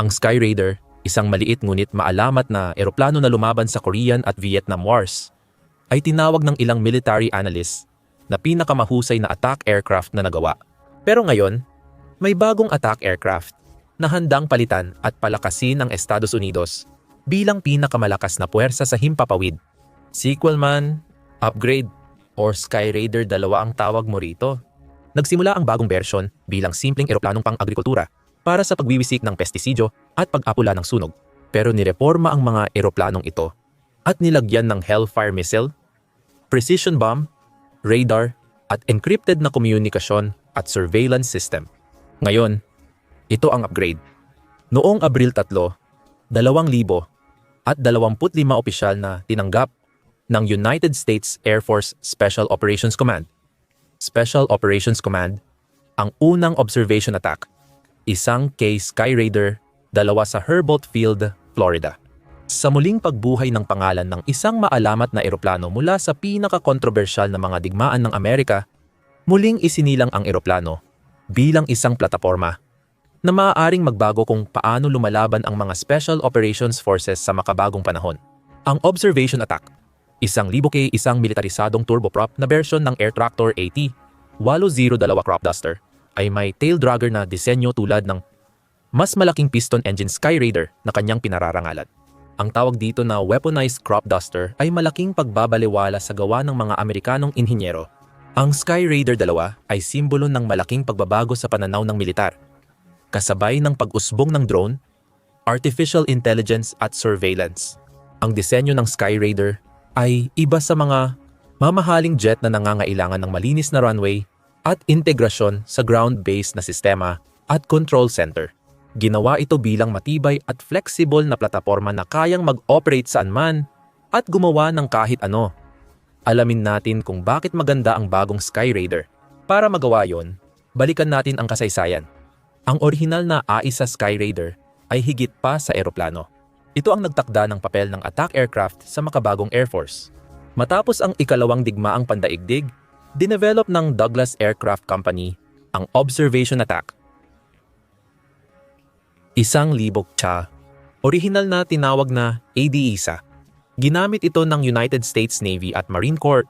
Ang Sky Raider, isang maliit ngunit maalamat na eroplano na lumaban sa Korean at Vietnam Wars, ay tinawag ng ilang military analysts na pinakamahusay na attack aircraft na nagawa. Pero ngayon, may bagong attack aircraft na handang palitan at palakasin ng Estados Unidos bilang pinakamalakas na puwersa sa himpapawid. Sequel man, upgrade, or Sky Raider dalawa ang tawag mo rito. Nagsimula ang bagong version bilang simpleng eroplanong pang-agrikultura para sa pagwiwisik ng pestisidyo at pag-apula ng sunog. Pero nireforma ang mga eroplanong ito at nilagyan ng Hellfire missile, precision bomb, radar, at encrypted na komunikasyon at surveillance system. Ngayon, ito ang upgrade. Noong Abril 3, 2000 at 25 opisyal na tinanggap ng United States Air Force Special Operations Command. Special Operations Command, ang unang observation attack, isang K Sky Raider, dalawa sa Herbold Field, Florida. Sa muling pagbuhay ng pangalan ng isang maalamat na eroplano mula sa pinaka-kontrobersyal na mga digmaan ng Amerika, muling isinilang ang eroplano bilang isang plataforma na maaaring magbago kung paano lumalaban ang mga Special Operations Forces sa makabagong panahon. Ang observation attack Isang libo K isang militarisadong turboprop na version ng Air Tractor AT 802 crop duster ay may tail dragger na disenyo tulad ng mas malaking piston engine Sky Raider na kanyang pinararangalan. Ang tawag dito na weaponized crop duster ay malaking pagbabaliwala sa gawa ng mga Amerikanong inhinyero. Ang Sky Raider 2 ay simbolo ng malaking pagbabago sa pananaw ng militar, kasabay ng pag-usbong ng drone, artificial intelligence at surveillance. Ang disenyo ng Sky Raider ay iba sa mga mamahaling jet na nangangailangan ng malinis na runway at integrasyon sa ground-based na sistema at control center. Ginawa ito bilang matibay at flexible na plataforma na kayang mag-operate saan man at gumawa ng kahit ano. Alamin natin kung bakit maganda ang bagong Sky Raider. Para magawa yon, balikan natin ang kasaysayan. Ang orihinal na AISA Sky Raider ay higit pa sa eroplano. Ito ang nagtakda ng papel ng attack aircraft sa makabagong Air Force. Matapos ang ikalawang digmaang pandaigdig, dinevelop ng Douglas Aircraft Company ang observation attack. Isang libog tsa, orihinal na tinawag na ADISA. Ginamit ito ng United States Navy at Marine Corps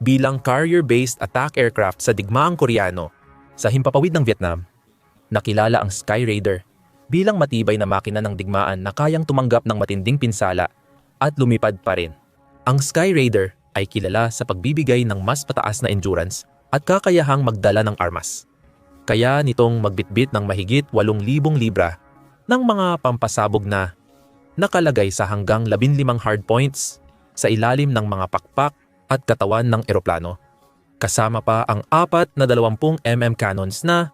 bilang carrier-based attack aircraft sa digmaang Koreano. Sa himpapawid ng Vietnam, nakilala ang Sky Raider bilang matibay na makina ng digmaan na kayang tumanggap ng matinding pinsala at lumipad pa rin. Ang Sky Raider ay kilala sa pagbibigay ng mas pataas na endurance at kakayahang magdala ng armas. Kaya nitong magbitbit ng mahigit 8,000 libra ng mga pampasabog na nakalagay sa hanggang 15 hard points sa ilalim ng mga pakpak at katawan ng eroplano. Kasama pa ang apat na 20 mm cannons na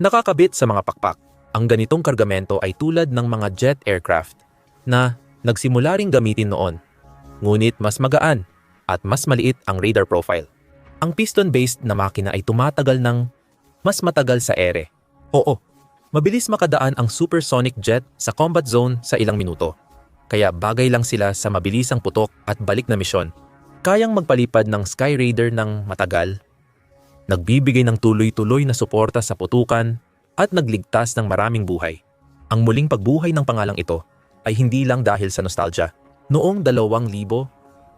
nakakabit sa mga pakpak. Ang ganitong kargamento ay tulad ng mga jet aircraft na nagsimula ring gamitin noon. Ngunit mas magaan at mas maliit ang radar profile. Ang piston-based na makina ay tumatagal ng mas matagal sa ere. Oo, mabilis makadaan ang supersonic jet sa combat zone sa ilang minuto. Kaya bagay lang sila sa mabilisang putok at balik na misyon. Kayang magpalipad ng Sky Raider ng matagal. Nagbibigay ng tuloy-tuloy na suporta sa putukan at nagligtas ng maraming buhay. Ang muling pagbuhay ng pangalang ito ay hindi lang dahil sa nostalgia. Noong 2000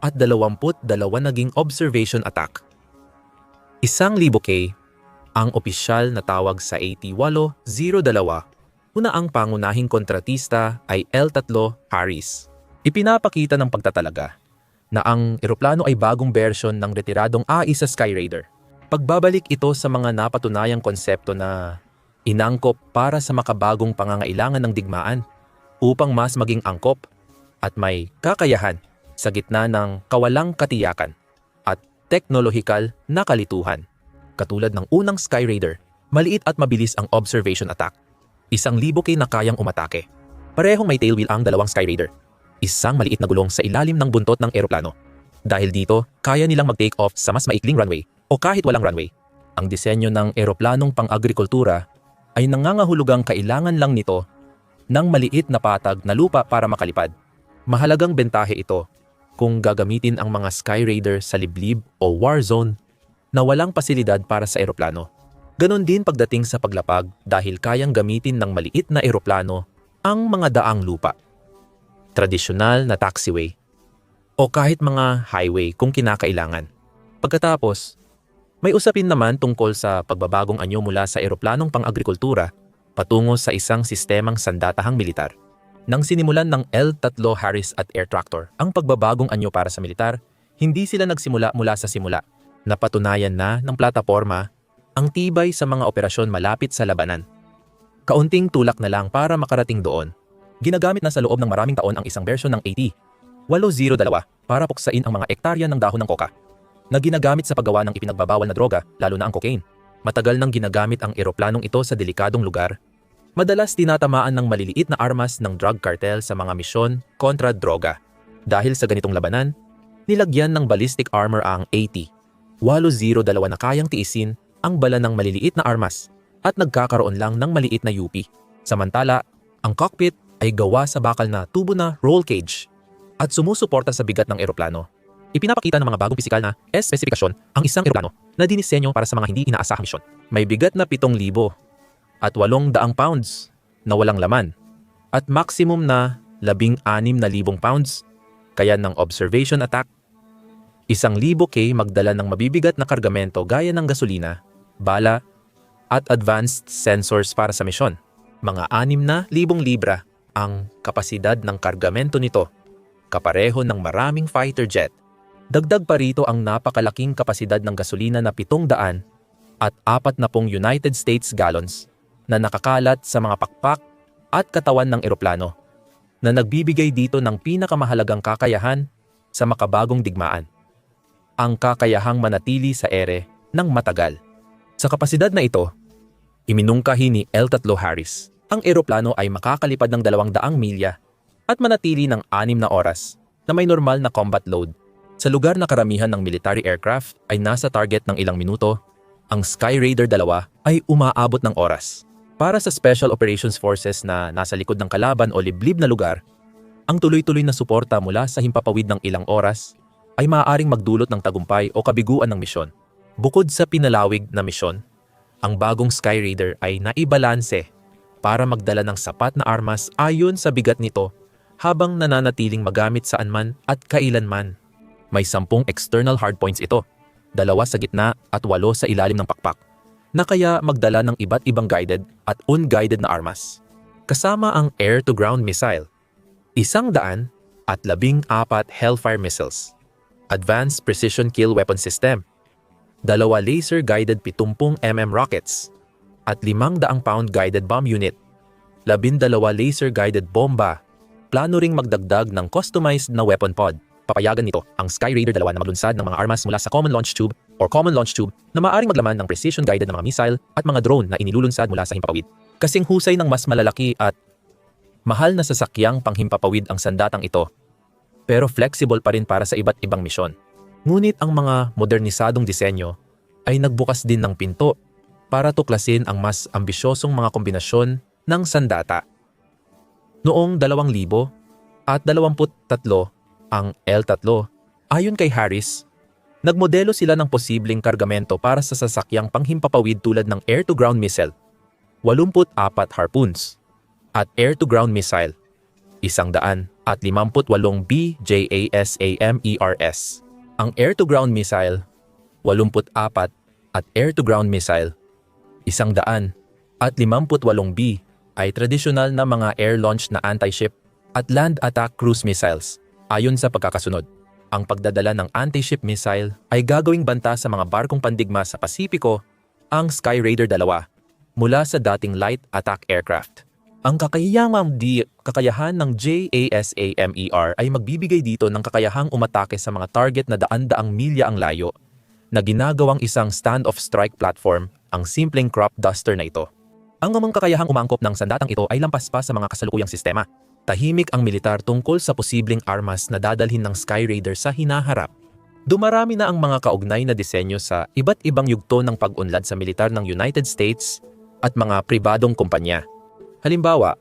at 22 naging observation attack. Isang libo K ang opisyal na tawag sa AT-802 una ang pangunahing kontratista ay L3 Harris. Ipinapakita ng pagtatalaga na ang eroplano ay bagong version ng retiradong AI sa Sky Raider. Pagbabalik ito sa mga napatunayang konsepto na inangkop para sa makabagong pangangailangan ng digmaan upang mas maging angkop at may kakayahan sa gitna ng kawalang katiyakan at teknolohikal na kalituhan. Katulad ng unang Sky Raider, maliit at mabilis ang observation attack. Isang libo kay na kayang umatake. Parehong may tailwheel ang dalawang Sky Raider. Isang maliit na gulong sa ilalim ng buntot ng eroplano. Dahil dito, kaya nilang mag-take off sa mas maikling runway o kahit walang runway. Ang disenyo ng eroplanong pang-agrikultura ay nangangahulugang kailangan lang nito ng maliit na patag na lupa para makalipad. Mahalagang bentahe ito kung gagamitin ang mga Sky Raider sa liblib o war zone na walang pasilidad para sa eroplano. Ganon din pagdating sa paglapag dahil kayang gamitin ng maliit na eroplano ang mga daang lupa, tradisyonal na taxiway, o kahit mga highway kung kinakailangan. Pagkatapos, may usapin naman tungkol sa pagbabagong anyo mula sa eroplanong pang-agrikultura patungo sa isang sistemang sandatahang militar. Nang sinimulan ng L-3 Harris at Air Tractor ang pagbabagong anyo para sa militar, hindi sila nagsimula mula sa simula. Napatunayan na ng plataporma ang tibay sa mga operasyon malapit sa labanan. Kaunting tulak na lang para makarating doon. Ginagamit na sa loob ng maraming taon ang isang bersyon ng AT, 802 para puksain ang mga ektarya ng dahon ng koka na ginagamit sa paggawa ng ipinagbabawal na droga, lalo na ang cocaine. Matagal nang ginagamit ang eroplanong ito sa delikadong lugar. Madalas tinatamaan ng maliliit na armas ng drug cartel sa mga misyon kontra droga. Dahil sa ganitong labanan, nilagyan ng ballistic armor ang AT. 802 na kayang tiisin ang bala ng maliliit na armas at nagkakaroon lang ng maliit na UP. Samantala, ang cockpit ay gawa sa bakal na tubo na roll cage at sumusuporta sa bigat ng eroplano. Ipinapakita ng mga bagong pisikal na S-spesifikasyon ang isang eroplano na dinisenyo para sa mga hindi inaasahang misyon. May bigat na 7,000 at 800 pounds na walang laman at maximum na 16,000 pounds kaya ng observation attack. Isang libo K magdala ng mabibigat na kargamento gaya ng gasolina, bala, at advanced sensors para sa misyon. Mga anim na libong libra ang kapasidad ng kargamento nito kapareho ng maraming fighter jet. Dagdag pa rito ang napakalaking kapasidad ng gasolina na 700 at 40 United States gallons na nakakalat sa mga pakpak at katawan ng eroplano na nagbibigay dito ng pinakamahalagang kakayahan sa makabagong digmaan. Ang kakayahang manatili sa ere ng matagal. Sa kapasidad na ito, iminungkahi ni L. Harris, ang eroplano ay makakalipad ng 200 milya at manatili ng anim na oras na may normal na combat load. Sa lugar na karamihan ng military aircraft ay nasa target ng ilang minuto, ang Sky Raider 2 ay umaabot ng oras. Para sa Special Operations Forces na nasa likod ng kalaban o liblib na lugar, ang tuloy-tuloy na suporta mula sa himpapawid ng ilang oras ay maaaring magdulot ng tagumpay o kabiguan ng misyon. Bukod sa pinalawig na misyon, ang bagong Sky Raider ay naibalanse para magdala ng sapat na armas ayon sa bigat nito habang nananatiling magamit saan man at kailanman. May sampung external hardpoints ito, dalawa sa gitna at walo sa ilalim ng pakpak, na kaya magdala ng iba't ibang guided at unguided na armas. Kasama ang air-to-ground missile, isang daan at labing apat Hellfire missiles, Advanced Precision Kill Weapon System, dalawa laser-guided 70mm rockets, at limang daang pound guided bomb unit, labindalawa laser-guided bomba plano ring magdagdag ng customized na weapon pod. Papayagan nito ang Sky Raider 2 na maglunsad ng mga armas mula sa Common Launch Tube or Common Launch Tube na maaaring maglaman ng precision-guided na mga missile at mga drone na inilulunsad mula sa himpapawid. Kasing husay ng mas malalaki at mahal na sasakyang panghimpapawid ang sandatang ito, pero flexible pa rin para sa iba't ibang misyon. Ngunit ang mga modernisadong disenyo ay nagbukas din ng pinto para tuklasin ang mas ambisyosong mga kombinasyon ng sandata Noong 2000 at 23 ang L3, ayon kay Harris, nagmodelo sila ng posibleng kargamento para sa sasakyang panghimpapawid tulad ng air-to-ground missile, 84 harpoons, at air-to-ground missile, 100 at 58 BJASAMERS. Ang air-to-ground missile, 84 at air-to-ground missile, 100 at 58 B ay tradisyonal na mga air-launched na anti-ship at land attack cruise missiles. Ayon sa pagkakasunod, ang pagdadala ng anti-ship missile ay gagawing banta sa mga barkong pandigma sa Pasipiko, ang Sky Raider 2, mula sa dating light attack aircraft. Ang kakayahang di kakayahan ng JASAMER ay magbibigay dito ng kakayahang umatake sa mga target na daan-daang milya ang layo na ginagawang isang stand-off strike platform ang simpleng crop duster na ito. Ang amang kakayahang umangkop ng sandatang ito ay lampas pa sa mga kasalukuyang sistema. Tahimik ang militar tungkol sa posibleng armas na dadalhin ng Sky Raider sa hinaharap. Dumarami na ang mga kaugnay na disenyo sa iba't ibang yugto ng pag-unlad sa militar ng United States at mga pribadong kumpanya. Halimbawa,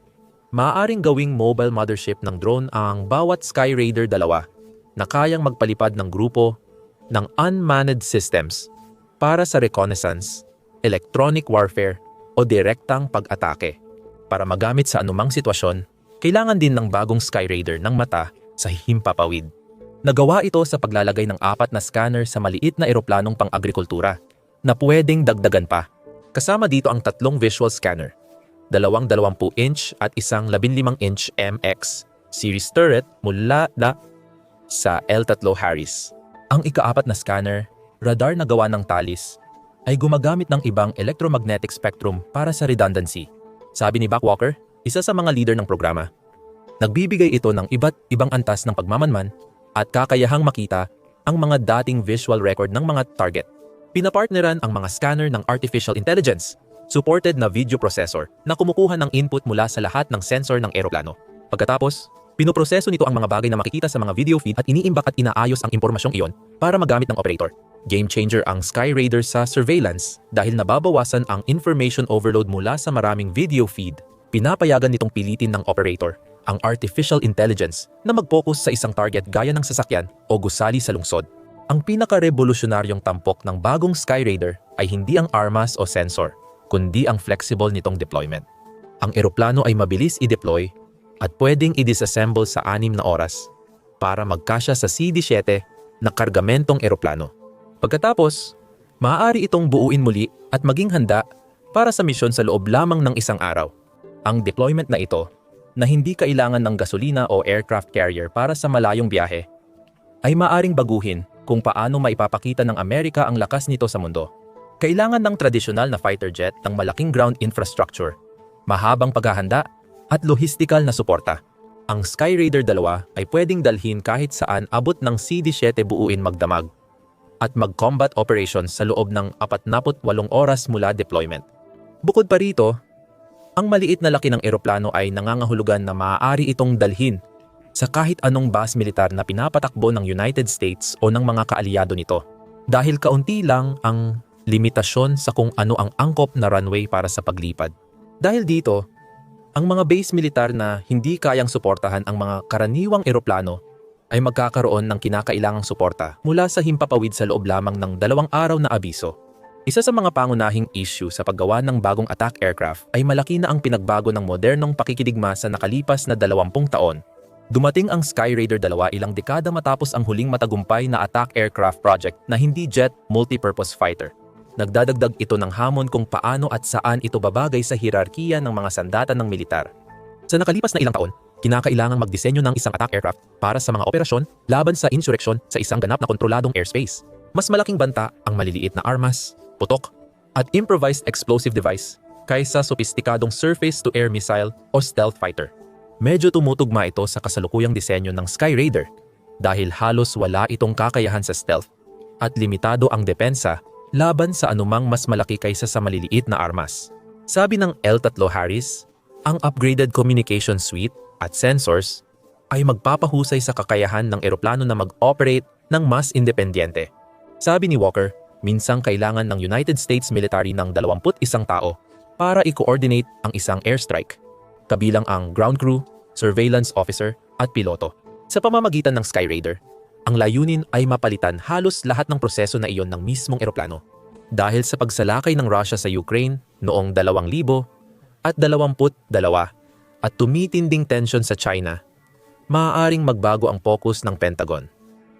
maaaring gawing mobile mothership ng drone ang bawat Sky Raider 2 na kayang magpalipad ng grupo ng unmanned systems para sa reconnaissance, electronic warfare o direktang pag-atake. para magamit sa anumang sitwasyon, kailangan din ng bagong Sky Raider ng mata sa himpapawid. Nagawa ito sa paglalagay ng apat na scanner sa maliit na eroplanong pang-agrikultura na pwedeng dagdagan pa. Kasama dito ang tatlong visual scanner, dalawang 20-inch at isang 15-inch MX series turret mula na sa L3 Harris. Ang ikaapat na scanner, radar na gawa ng talis, ay gumagamit ng ibang electromagnetic spectrum para sa redundancy. Sabi ni Buck Walker, isa sa mga leader ng programa. Nagbibigay ito ng iba't ibang antas ng pagmamanman at kakayahang makita ang mga dating visual record ng mga target. Pinapartneran ang mga scanner ng artificial intelligence, supported na video processor na kumukuha ng input mula sa lahat ng sensor ng eroplano. Pagkatapos, pinoproseso nito ang mga bagay na makikita sa mga video feed at iniimbak at inaayos ang impormasyong iyon para magamit ng operator. Game changer ang Sky Raider sa surveillance dahil nababawasan ang information overload mula sa maraming video feed. Pinapayagan nitong pilitin ng operator ang artificial intelligence na mag-focus sa isang target gaya ng sasakyan o gusali sa lungsod. Ang pinaka-revolusyonaryong tampok ng bagong Sky Raider ay hindi ang armas o sensor, kundi ang flexible nitong deployment. Ang eroplano ay mabilis i-deploy at pwedeng i-disassemble sa anim na oras para magkasya sa CD-7 na kargamentong eroplano. Pagkatapos, maaari itong buuin muli at maging handa para sa misyon sa loob lamang ng isang araw. Ang deployment na ito, na hindi kailangan ng gasolina o aircraft carrier para sa malayong biyahe, ay maaring baguhin kung paano maipapakita ng Amerika ang lakas nito sa mundo. Kailangan ng tradisyonal na fighter jet ng malaking ground infrastructure, mahabang paghahanda, at lohistikal na suporta. Ang Sky Raider 2 ay pwedeng dalhin kahit saan abot ng CD-7 buuin magdamag at mag-combat operations sa loob ng 48 oras mula deployment. Bukod pa rito, ang maliit na laki ng eroplano ay nangangahulugan na maaari itong dalhin sa kahit anong base militar na pinapatakbo ng United States o ng mga kaalyado nito. Dahil kaunti lang ang limitasyon sa kung ano ang angkop na runway para sa paglipad. Dahil dito, ang mga base militar na hindi kayang suportahan ang mga karaniwang eroplano ay magkakaroon ng kinakailangang suporta mula sa himpapawid sa loob lamang ng dalawang araw na abiso. Isa sa mga pangunahing issue sa paggawa ng bagong attack aircraft ay malaki na ang pinagbago ng modernong pakikidigma sa nakalipas na 20 taon. Dumating ang Sky Raider 2 ilang dekada matapos ang huling matagumpay na attack aircraft project na hindi jet multipurpose fighter. Nagdadagdag ito ng hamon kung paano at saan ito babagay sa hierarkiya ng mga sandata ng militar. Sa nakalipas na ilang taon, kinakailangang magdisenyo ng isang attack aircraft para sa mga operasyon laban sa insurrection sa isang ganap na kontroladong airspace. Mas malaking banta ang maliliit na armas, putok, at improvised explosive device kaysa sopistikadong surface-to-air missile o stealth fighter. Medyo tumutugma ito sa kasalukuyang disenyo ng Sky Raider dahil halos wala itong kakayahan sa stealth at limitado ang depensa laban sa anumang mas malaki kaysa sa maliliit na armas. Sabi ng L3 Harris, ang upgraded communication suite at sensors ay magpapahusay sa kakayahan ng eroplano na mag-operate ng mas independyente. Sabi ni Walker, minsang kailangan ng United States military ng 21 tao para i-coordinate ang isang airstrike, kabilang ang ground crew, surveillance officer at piloto. Sa pamamagitan ng Sky Raider, ang layunin ay mapalitan halos lahat ng proseso na iyon ng mismong eroplano. Dahil sa pagsalakay ng Russia sa Ukraine noong 2000 at 22 at tumitinding tensyon sa China, maaaring magbago ang focus ng Pentagon.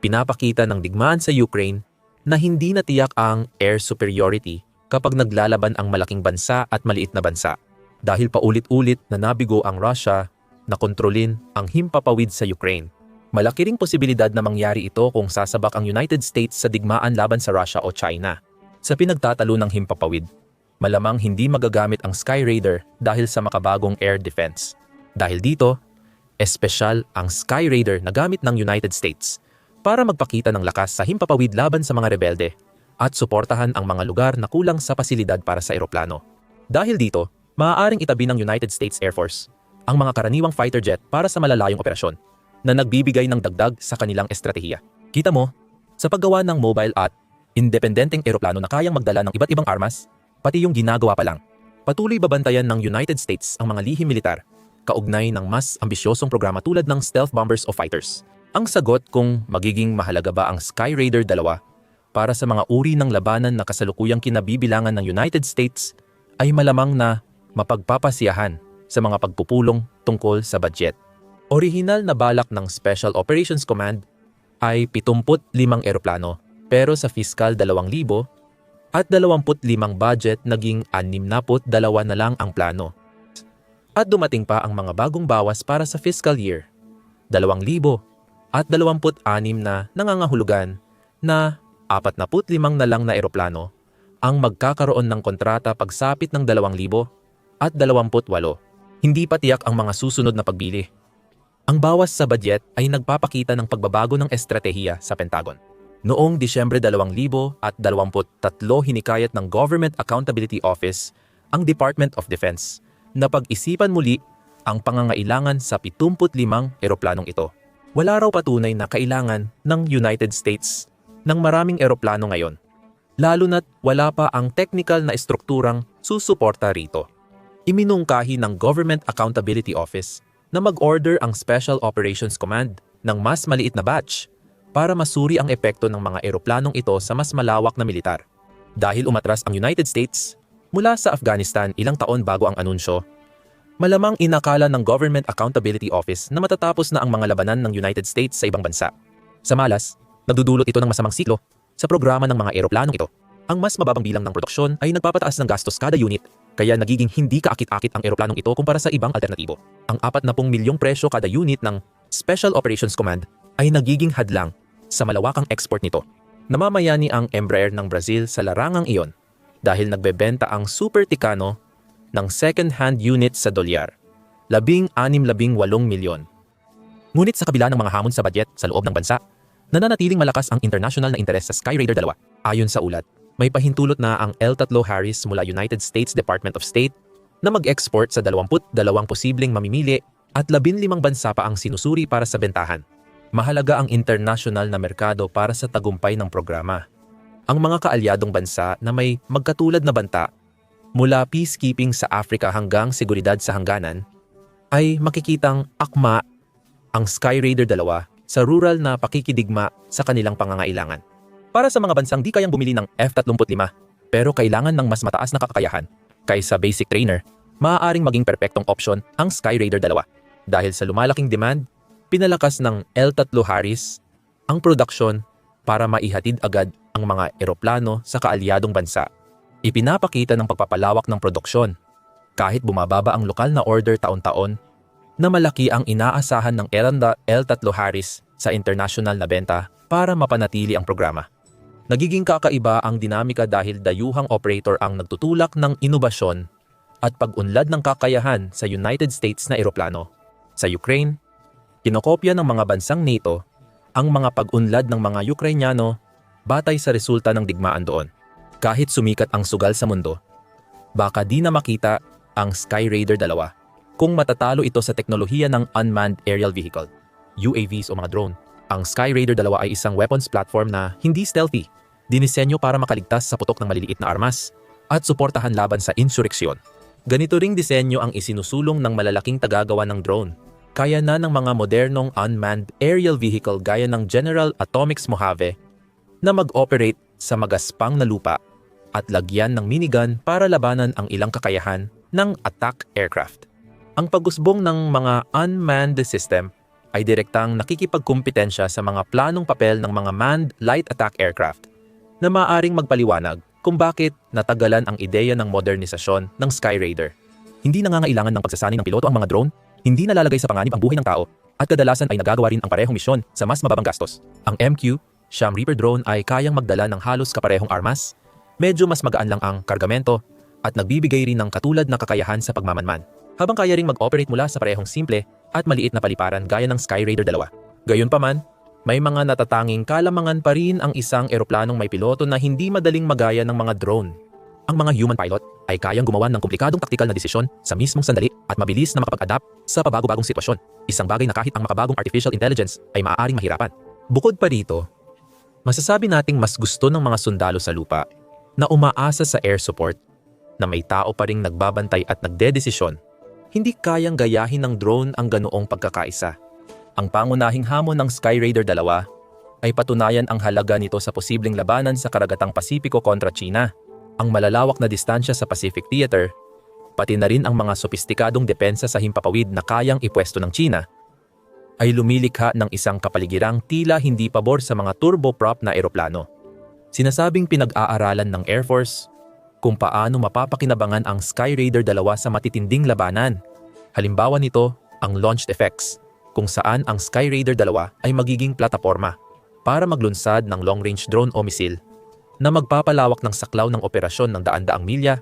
Pinapakita ng digmaan sa Ukraine na hindi natiyak ang air superiority kapag naglalaban ang malaking bansa at maliit na bansa dahil paulit-ulit na nabigo ang Russia na kontrolin ang himpapawid sa Ukraine. Malaki ring posibilidad na mangyari ito kung sasabak ang United States sa digmaan laban sa Russia o China. Sa pinagtatalo ng himpapawid, malamang hindi magagamit ang Sky Raider dahil sa makabagong air defense. Dahil dito, espesyal ang Sky Raider na gamit ng United States para magpakita ng lakas sa himpapawid laban sa mga rebelde at suportahan ang mga lugar na kulang sa pasilidad para sa eroplano. Dahil dito, maaaring itabi ng United States Air Force ang mga karaniwang fighter jet para sa malalayong operasyon na nagbibigay ng dagdag sa kanilang estratehiya. Kita mo, sa paggawa ng mobile at independenteng eroplano na kayang magdala ng iba't ibang armas, pati yung ginagawa pa lang. Patuloy babantayan ng United States ang mga lihim militar, kaugnay ng mas ambisyosong programa tulad ng stealth bombers o fighters. Ang sagot kung magiging mahalaga ba ang Sky Raider 2 para sa mga uri ng labanan na kasalukuyang kinabibilangan ng United States ay malamang na mapagpapasiyahan sa mga pagpupulong tungkol sa budget. Orihinal na balak ng Special Operations Command ay 75 eroplano pero sa fiscal 2,000 at 25 budget naging 62 na lang ang plano. At dumating pa ang mga bagong bawas para sa fiscal year. 2,000 at 26 na nangangahulugan na 45 na lang na eroplano ang magkakaroon ng kontrata pagsapit ng 2,000 at 28. Hindi pa tiyak ang mga susunod na pagbili. Ang bawas sa budget ay nagpapakita ng pagbabago ng estratehiya sa Pentagon. Noong Disyembre 2023 hinikayat ng Government Accountability Office ang Department of Defense na pag-isipan muli ang pangangailangan sa 75 eroplanong ito. Wala raw patunay na kailangan ng United States ng maraming eroplano ngayon, lalo na't wala pa ang technical na estrukturang susuporta rito. Iminungkahi ng Government Accountability Office na mag-order ang Special Operations Command ng mas maliit na batch para masuri ang epekto ng mga eroplanong ito sa mas malawak na militar. Dahil umatras ang United States mula sa Afghanistan ilang taon bago ang anunsyo, malamang inakala ng Government Accountability Office na matatapos na ang mga labanan ng United States sa ibang bansa. Sa malas, nagdudulot ito ng masamang siklo sa programa ng mga eroplanong ito. Ang mas mababang bilang ng produksyon ay nagpapataas ng gastos kada unit kaya nagiging hindi kaakit-akit ang eroplanong ito kumpara sa ibang alternatibo. Ang 40 milyong presyo kada unit ng Special Operations Command ay nagiging hadlang sa malawakang export nito. Namamayani ang Embraer ng Brazil sa larangang iyon dahil nagbebenta ang Super Ticano ng second-hand unit sa dolyar, 16-18 milyon. Ngunit sa kabila ng mga hamon sa budget sa loob ng bansa, nananatiling malakas ang international na interes sa Skyraider 2. Ayon sa ulat, may pahintulot na ang L3 Harris mula United States Department of State na mag-export sa 22 posibleng mamimili at 15 bansa pa ang sinusuri para sa bentahan. Mahalaga ang international na merkado para sa tagumpay ng programa. Ang mga kaalyadong bansa na may magkatulad na banta mula peacekeeping sa Africa hanggang seguridad sa hangganan ay makikitang akma ang Sky Raider 2 sa rural na pakikidigma sa kanilang pangangailangan. Para sa mga bansang di kayang bumili ng F-35 pero kailangan ng mas mataas na kakayahan kaysa basic trainer, maaaring maging perpektong opsyon ang Sky Raider 2. Dahil sa lumalaking demand, pinalakas ng L3 Harris ang produksyon para maihatid agad ang mga eroplano sa kaalyadong bansa. Ipinapakita ng pagpapalawak ng produksyon kahit bumababa ang lokal na order taon-taon na malaki ang inaasahan ng L3 Harris sa international na benta para mapanatili ang programa. Nagiging kakaiba ang dinamika dahil dayuhang operator ang nagtutulak ng inobasyon at pag-unlad ng kakayahan sa United States na eroplano. Sa Ukraine, kinokopya ng mga bansang NATO ang mga pag-unlad ng mga Ukrainyano batay sa resulta ng digmaan doon. Kahit sumikat ang sugal sa mundo, baka di na makita ang Sky Raider 2 kung matatalo ito sa teknolohiya ng Unmanned Aerial Vehicle, UAVs o mga drone. Ang Sky Raider 2 ay isang weapons platform na hindi stealthy dinisenyo para makaligtas sa putok ng maliliit na armas at suportahan laban sa insureksyon. Ganito ring disenyo ang isinusulong ng malalaking tagagawa ng drone. Kaya na ng mga modernong unmanned aerial vehicle gaya ng General Atomics Mojave na mag-operate sa magaspang na lupa at lagyan ng minigun para labanan ang ilang kakayahan ng attack aircraft. Ang pagusbong ng mga unmanned system ay direktang nakikipagkumpetensya sa mga planong papel ng mga manned light attack aircraft na maaring magpaliwanag kung bakit natagalan ang ideya ng modernisasyon ng Sky Raider. Hindi nangangailangan ng pagsasani ng piloto ang mga drone, hindi nalalagay sa panganib ang buhay ng tao, at kadalasan ay nagagawa rin ang parehong misyon sa mas mababang gastos. Ang MQ, Sham Reaper drone ay kayang magdala ng halos kaparehong armas, medyo mas magaan lang ang kargamento, at nagbibigay rin ng katulad na kakayahan sa pagmamanman. Habang kaya ring mag-operate mula sa parehong simple at maliit na paliparan gaya ng Sky Raider 2. Gayunpaman, may mga natatanging kalamangan pa rin ang isang eroplanong may piloto na hindi madaling magaya ng mga drone. Ang mga human pilot ay kayang gumawa ng komplikadong taktikal na desisyon sa mismong sandali at mabilis na makapag-adapt sa pabago-bagong sitwasyon. Isang bagay na kahit ang makabagong artificial intelligence ay maaaring mahirapan. Bukod pa rito, masasabi nating mas gusto ng mga sundalo sa lupa na umaasa sa air support na may tao pa ring nagbabantay at nagdedesisyon, hindi kayang gayahin ng drone ang ganoong pagkakaisa. Ang pangunahing hamon ng Sky Raider 2 ay patunayan ang halaga nito sa posibleng labanan sa karagatang Pasipiko kontra China. Ang malalawak na distansya sa Pacific Theater pati na rin ang mga sopistikadong depensa sa himpapawid na kayang ipwesto ng China, ay lumilikha ng isang kapaligirang tila hindi pabor sa mga turboprop na eroplano. Sinasabing pinag-aaralan ng Air Force kung paano mapapakinabangan ang Sky Raider 2 sa matitinding labanan. Halimbawa nito, ang launched effects, kung saan ang Sky Raider 2 ay magiging plataforma para maglunsad ng long-range drone o misil na magpapalawak ng saklaw ng operasyon ng daan-daang milya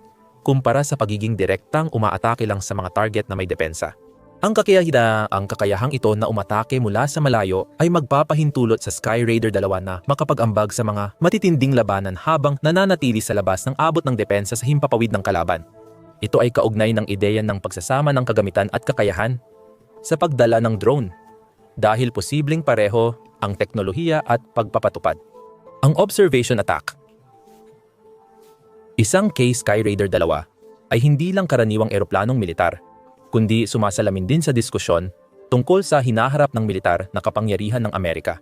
kumpara sa pagiging direktang umaatake lang sa mga target na may depensa. Ang kakayahida, ang kakayahang ito na umatake mula sa malayo ay magpapahintulot sa Sky Raider 2 na makapag-ambag sa mga matitinding labanan habang nananatili sa labas ng abot ng depensa sa himpapawid ng kalaban. Ito ay kaugnay ng ideya ng pagsasama ng kagamitan at kakayahan sa pagdala ng drone dahil posibleng pareho ang teknolohiya at pagpapatupad. Ang observation attack Isang K-Sky Raider 2 ay hindi lang karaniwang eroplanong militar, kundi sumasalamin din sa diskusyon tungkol sa hinaharap ng militar na kapangyarihan ng Amerika.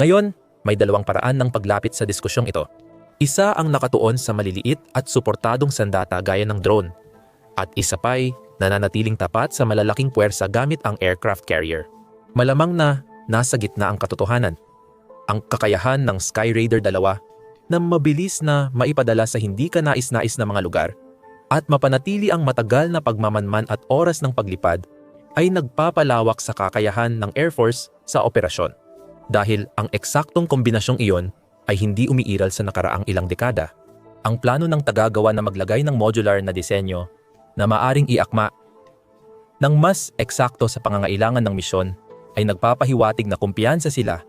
Ngayon, may dalawang paraan ng paglapit sa diskusyong ito. Isa ang nakatuon sa maliliit at suportadong sandata gaya ng drone, at isa pa'y nananatiling tapat sa malalaking puwersa gamit ang aircraft carrier. Malamang na nasa gitna ang katotohanan. Ang kakayahan ng Sky Raider 2 na mabilis na maipadala sa hindi ka nais-nais na mga lugar at mapanatili ang matagal na pagmamanman at oras ng paglipad ay nagpapalawak sa kakayahan ng Air Force sa operasyon. Dahil ang eksaktong kombinasyong iyon ay hindi umiiral sa nakaraang ilang dekada. Ang plano ng tagagawa na maglagay ng modular na disenyo na maaring iakma ng mas eksakto sa pangangailangan ng misyon ay nagpapahiwatig na kumpiyansa sila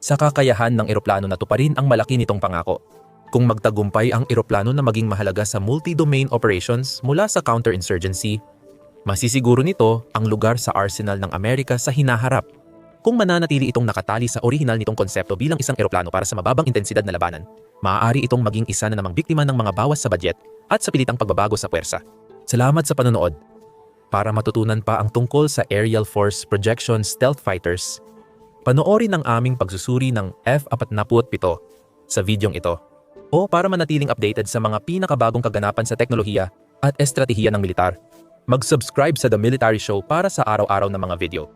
sa kakayahan ng eroplano na tuparin ang malaki nitong pangako. Kung magtagumpay ang eroplano na maging mahalaga sa multi-domain operations mula sa counterinsurgency, masisiguro nito ang lugar sa arsenal ng Amerika sa hinaharap. Kung mananatili itong nakatali sa orihinal nitong konsepto bilang isang eroplano para sa mababang intensidad na labanan, maaari itong maging isa na namang biktima ng mga bawas sa budget at sa pilitang pagbabago sa puwersa. Salamat sa panonood. Para matutunan pa ang tungkol sa Aerial Force Projection Stealth Fighters, panoorin ang aming pagsusuri ng F-47 sa videong ito o para manatiling updated sa mga pinakabagong kaganapan sa teknolohiya at estratehiya ng militar. Mag-subscribe sa The Military Show para sa araw-araw na mga video.